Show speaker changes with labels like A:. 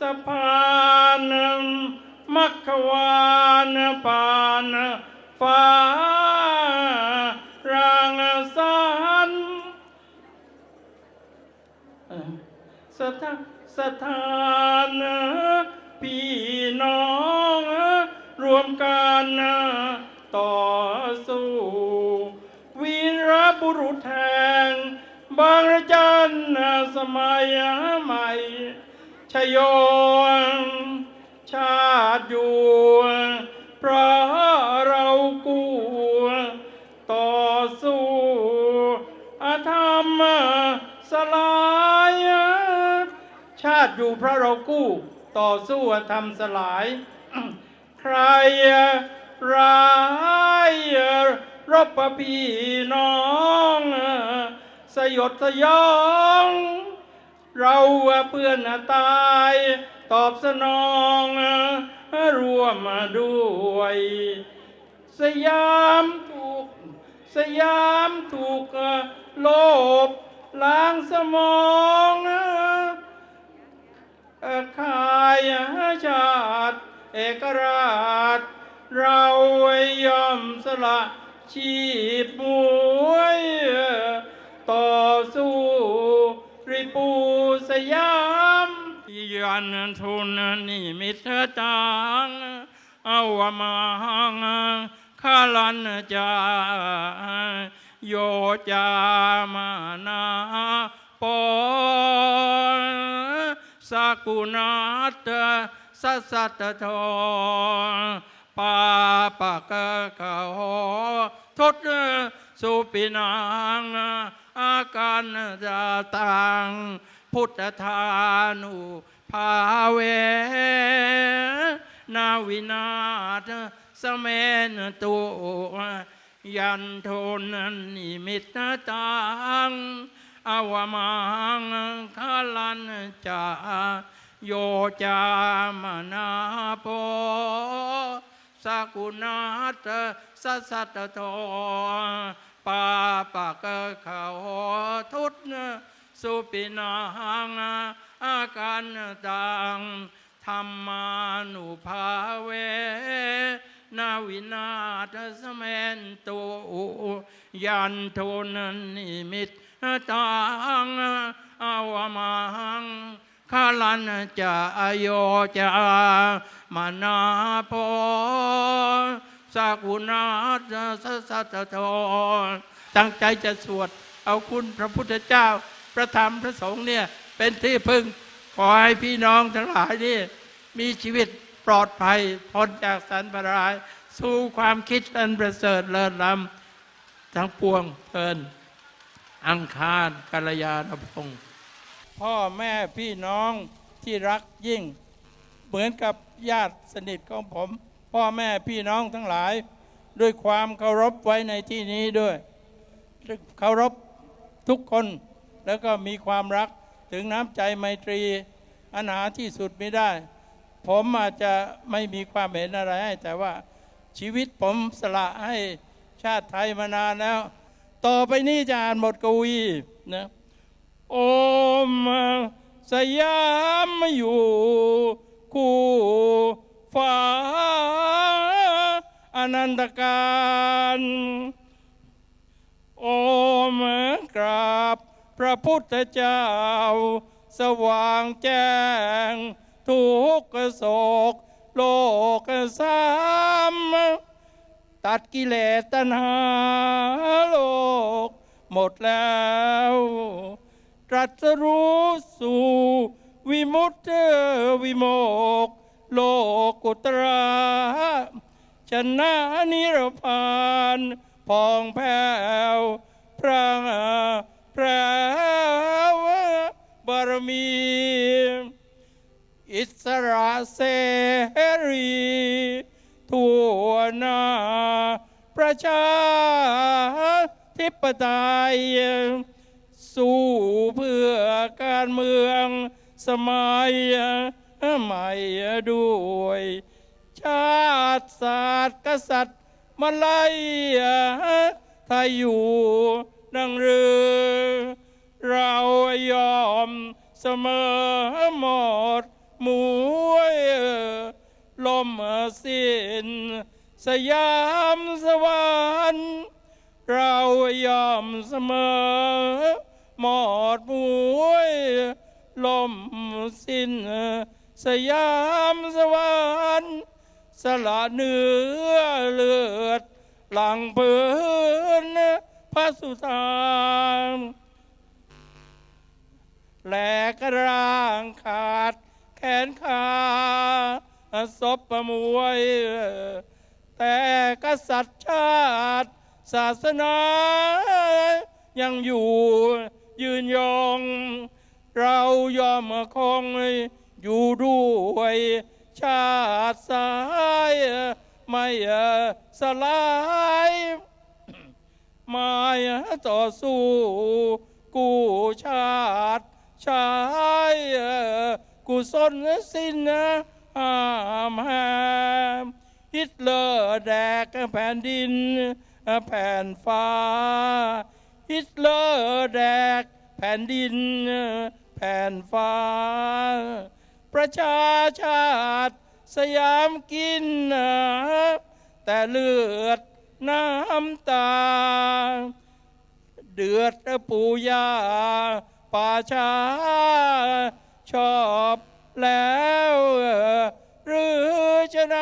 A: สะพานมัคควานปานฟ้ารางสันสถานสถานพี่น้องรวมกันต่อสู้วีรบุรุษแห่งบางระจันสมัยใหม่ ชโยชาติอยู่เพราะเรากู้ต่อสู้อาธรรมสลายชาติอยู่เพราะเรากู้ ต่อสู้อาธรรมสลาย ใครร้ายรบพี่น้อง สยดสยอง เราเพื่อนตาย ตอบสนองร่วมด้วย สยามถูก สยามถูกโลบล้างสมองขายชาติเอกราช เรายอมสละชีพมวย ต่อสู้ริปู สยามยันทุนนิมิตตังเอาวมาหังคาลันจาโยจามานาปอนสกุณาตสัสสัตโทปาปะกะกะโหทศสุปินังอาการจาตัง พุทธทานุภาเว นาวินาศสเมนตุยันโทนนิมิตตังอวมังคาลันจาโยจามนาโปสกุณาตสัสตโทปาปะกะขาทุต สุปินาหังอาการตังธรรมานุภาเวนาวินาทสเมนตุยันโทนนิมิตตังอาวมังคาลันจะอโยจะมานาโพสากุณาสัสสัตโทตั้งใจจะสวดเอาคุณพระพุทธเจ้า พระธรรมพระสงฆ์เนี่ยเป็นที่พึ่งขอให้พี่น้องทั้งหลายนี่มีชีวิตปลอดภัยพ้นจากสันปราย สู่ความคิดอันประเสริฐเลิศล้ำทั้งปวงเพลินอังคารกัลยาณพงศ์พ่อแม่พี่น้องที่รักยิ่ง เหมือนกับญาติสนิทของผม พ่อแม่พี่น้องทั้งหลาย ด้วยความเคารพไว้ในที่นี้ด้วยเคารพทุกคน แล้วก็มีความรักถึงน้ำใจไมตรีอันหาที่สุดไม่ได้ ผมอาจจะไม่มีความเห็นอะไรให้ แต่ว่าชีวิตผมสละให้ชาติไทยมานานแล้ว ต่อไปนี้จะอ่านบทกวีนะโอมสยามอยู่คู่ฟ้าอนันตการ โอมกราบ พระพุทธเจ้า สว่างแจ้ง ทุกข์โศก โลกสามตัดกิเลสตัณหาโลก หมดแล้วตรัสรู้สู่วิมุตติวิโมก โลกุตราชนะนิรพานพองแผ้วพระ สระเสรีทั่วหน้าประชาธิปไตย สู้เพื่อการเมืองสมัยใหม่ด้วย ชาติศาสตร์กษัตริย์มาไล่ไทยอยู่ดังเรือเรายอมเสมอหมด หมวยลมสิ้นสยามสวรรค์เรายอมเสมอ หมอดมวยลมสิ้นสยามสวรรค์สละเนื้อเลือด หลังพื้นพระสุธานแหลกร่างขาด แขนขาศพประมวย แต่กษัตริย์ชาติศาสนา ยังอยู่ยืนยอง เรายอมคงอยู่ด้วยชาติสายไม่สลายมาต่อสู้กู้ชาติชาย กุศลสิ้นนะหามแหมฮิตเลอร์แดกแผ่นดิน แผ่นฟ้า ฮิตเลอร์แดกแผ่นดิน แผ่นฟ้า ประชาชาติสยามกิน แต่เลือดน้ำตา เดือดปูยาป่าชา ชอบแล้วหรือจะไหน